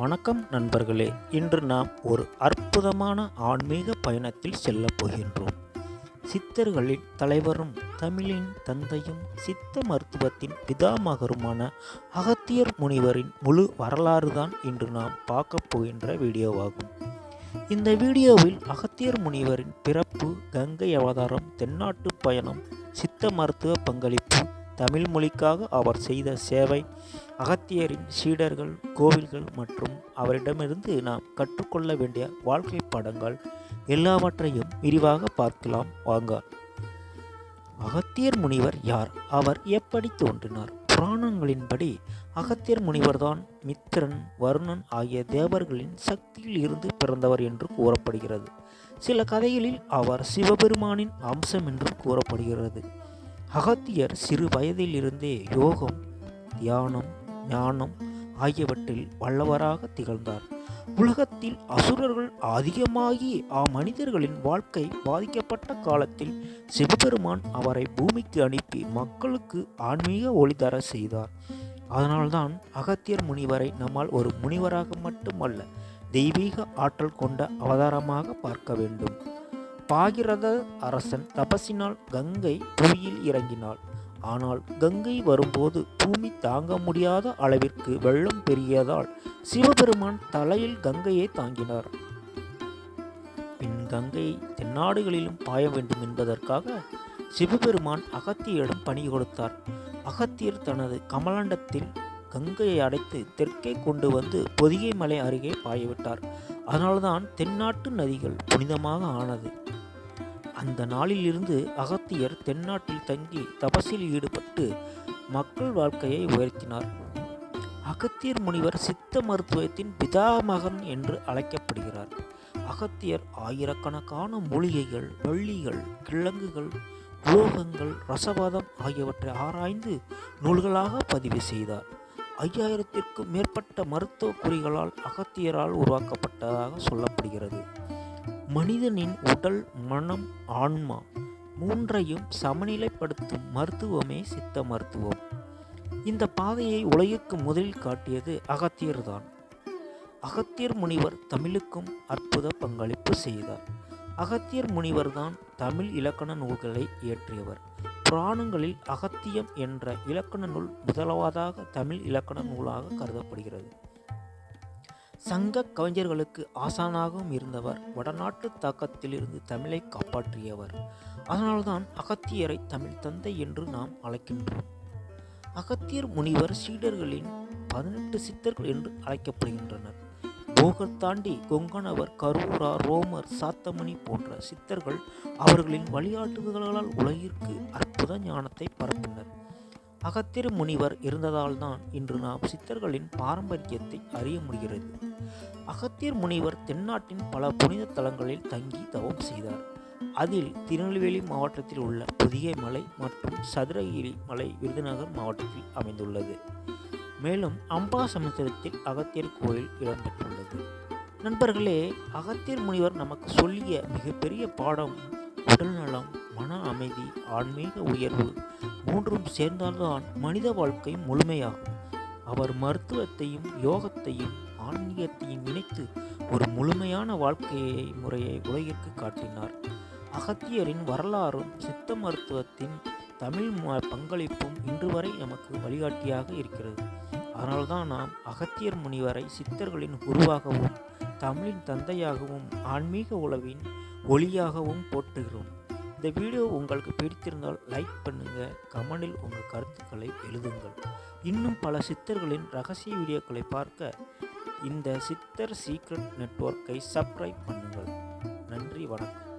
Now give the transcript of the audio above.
வணக்கம் நண்பர்களே இன்று நாம் ஒரு அற்புதமான ஆன்மீக பயணத்தில் செல்லப் போகின்றோம். சித்தர்களின் தலைவரும் தமிழின் தந்தையும் சித்த மருத்துவத்தின் பிதாமகருமான அகத்தியர் முனிவரின் முழு வரலாறு தான் இன்று நாம் பார்க்க போகின்ற வீடியோவாகும். இந்த வீடியோவில் அகத்தியர் முனிவரின் பிறப்பு கங்கை அவதாரம் தென்னாட்டு பயணம் சித்த மருத்துவ பங்களிப்பு தமிழ் மொழிக்காக அவர் செய்த சேவை அகத்தியரின் சீடர்கள் கோவில்கள் மற்றும் அவரிடமிருந்து நாம் கற்றுக்கொள்ள வேண்டிய வாழ்க்கை பாடங்கள் எல்லாவற்றையும் விரிவாக பார்க்கலாம். வாங்க. அகத்தியர் முனிவர் யார்? அவர் எப்படி தோன்றினார்? புராணங்களின்படி அகத்தியர் முனிவர்தான் மித்திரன் வருணன் ஆகிய தேவர்களின் சக்தியில் இருந்து பிறந்தவர் என்று கூறப்படுகிறது. சில கதைகளில் அவர் சிவபெருமானின் அம்சம் என்றும் கூறப்படுகிறது. அகத்தியர் சிறு வயதிலிருந்தே யோகம் தியானம் ஞானம் ஆகியவற்றில் வல்லவராக திகழ்ந்தார். உலகத்தில் அசுரர்கள் அதிகமாகி அம்மனிதர்களின் வாழ்க்கை பாதிக்கப்பட்ட காலத்தில் சிவபெருமான் அவரை பூமிக்கு அனுப்பி மக்களுக்கு ஆன்மீக ஒளிதர செய்தார். அதனால்தான் அகத்தியர் முனிவரை நம்மால் ஒரு முனிவராக மட்டுமல்ல தெய்வீக ஆற்றல் கொண்ட அவதாரமாக பார்க்க வேண்டும். பாகிரத அரசன் தபசினால் கங்கை புவியில் இறங்கினாள். ஆனால் கங்கை வரும்போது பூமி தாங்க முடியாத அளவிற்கு வெள்ளம் பெருகியதால் சிவபெருமான் தலையில் கங்கையை தாங்கினார். பின் கங்கை தென்னாடுகளிலும் பாய வேண்டும் என்பதற்காக சிவபெருமான் அகத்தியரிடம் பணி கொடுத்தார். அகத்தியர் தனது கமலாண்டத்தில் கங்கையை அடைத்து தெற்கே கொண்டு வந்து பொதிகை மலை அருகே பாயவிட்டார் அதனால்தான் தென்னாட்டு நதிகள் புனிதமாக ஆனது. அந்த நாளிலிருந்து அகத்தியர் தென்னாட்டில் தங்கி தபசில் ஈடுபட்டு மக்கள் வாழ்க்கையை உயர்த்தினார். அகத்தியர் முனிவர் சித்த மருத்துவத்தின் பிதாமகன் என்று அழைக்கப்படுகிறார். அகத்தியர் ஆயிரக்கணக்கான மூலிகைகள் வள்ளிகள் கிழங்குகள் உலோகங்கள் ரசவாதம் ஆகியவற்றை ஆராய்ந்து நூல்களாக பதிவு செய்தார். ஐயாயிரத்திற்கும் மேற்பட்ட மருத்துவ குறிகளால் அகத்தியரால் உருவாக்கப்பட்டதாக சொல்லப்படுகிறது. மனிதனின் உடல் மனம் ஆன்மா மூன்றையும் சமநிலைப்படுத்தும் மருத்துவமே சித்த மருத்துவம். இந்த பாதையை உலகிற்கு முதலில் காட்டியது அகத்தியர்தான் அகத்தியர் முனிவர் தமிழுக்கும் அற்புத பங்களிப்பு செய்தார். அகத்தியர் முனிவர்தான் தமிழ் இலக்கண நூல்களை இயற்றியவர். புராணங்களில் அகத்தியம் என்ற இலக்கண நூல் முதலாவதாக தமிழ் இலக்கண நூலாக கருதப்படுகிறது. சங்க கவிஞர்களுக்கு ஆசானாகவும் இருந்தவர். வடநாட்டு தாக்கத்திலிருந்து தமிழை காப்பாற்றியவர். அதனால்தான் அகத்தியரை தமிழ் தந்தை என்று நாம் அழைக்கின்றோம். அகத்தியர் முனிவர் சீடர்களின் பதினெட்டு சித்தர்கள் என்று அழைக்கப்படுகின்றனர். போகர் தாண்டி கொங்கணவர் கரூரா ரோமர் சாத்தமணி போன்ற சித்தர்கள் அவர்களின் வழிகாட்டுதல்களால் உலகிற்கு அற்புத ஞானத்தை பரப்பினர். அகத்திரு முனிவர் இருந்ததால்தான் இன்று நாம் சித்தர்களின் பாரம்பரியத்தை அறிய முடிகிறது. அகத்தியர் முனிவர் தென்னாட்டின் பல புனித தலங்களில் தங்கி தவம் செய்தார். அதில் திருநெல்வேலி மாவட்டத்தில் உள்ள புதிய மலை மற்றும் சதுரகிரி மலை விருதுநகர் மாவட்டத்தில் அமைந்துள்ளது. மேலும் அம்பா சமுத்திரத்தில் அகத்தியர் கோயில் இடம்பெற்றுள்ளது. நண்பர்களே அகத்தியர் முனிவர் நமக்கு சொல்லிய மிகப்பெரிய பாடம் உடல் நலம் மன அமைதி ஆன்மீக உயர்வு மூன்றும் சேர்ந்தால்தான் மனித வாழ்க்கை முழுமையாகும். அவர் மருத்துவத்தையும் யோகத்தையும் ஆன்மீகத்தையும் இணைத்து ஒரு முழுமையான வாழ்க்கையை முறையை உலகிற்கு காட்டினார். அகத்தியரின் வரலாறும் சித்த மருத்துவத்தின் தமிழ் பங்களிப்பும் இன்று வரை நமக்கு வழிகாட்டியாக இருக்கிறது. அதனால்தான் நாம் அகத்தியர் முனிவரை சித்தர்களின் குருவாகவும் தமிழின் தந்தையாகவும் ஆன்மீக உளவின் ஒளியாகவும் போற்றுகிறோம். இந்த வீடியோ உங்களுக்கு பிடித்திருந்தால் லைக் பண்ணுங்கள் கமெண்டில் உங்கள் கருத்துக்களை எழுதுங்கள். இன்னும் பல சித்தர்களின் ரகசிய வீடியோக்களை பார்க்க இந்த சித்தர் சீக்ரெட் நெட்வொர்க்கை சப்ஸ்கிரைப் பண்ணுங்கள். நன்றி வணக்கம்.